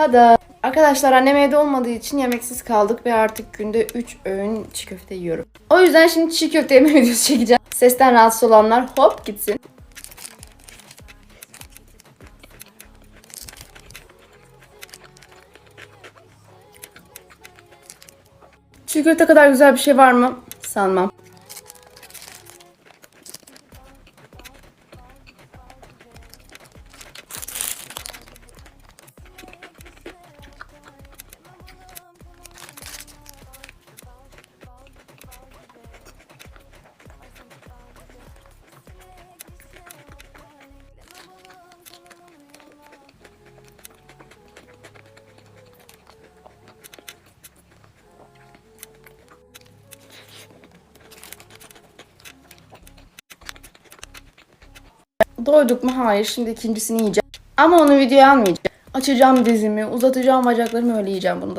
Tada! Arkadaşlar annem evde olmadığı için yemeksiz kaldık ve artık günde 3 öğün çiğ köfte yiyorum. O yüzden şimdi çiğ köfte yeme videosu çekeceğim. Sesten rahatsız olanlar hop gitsin. Çiğ köfte kadar güzel bir şey var mı? Sanmam. Doyduk mu? Hayır. Şimdi ikincisini yiyeceğim. Ama onu videoya almayacağım. Açacağım dizimi, uzatacağım bacaklarımı öyle yiyeceğim bunu da.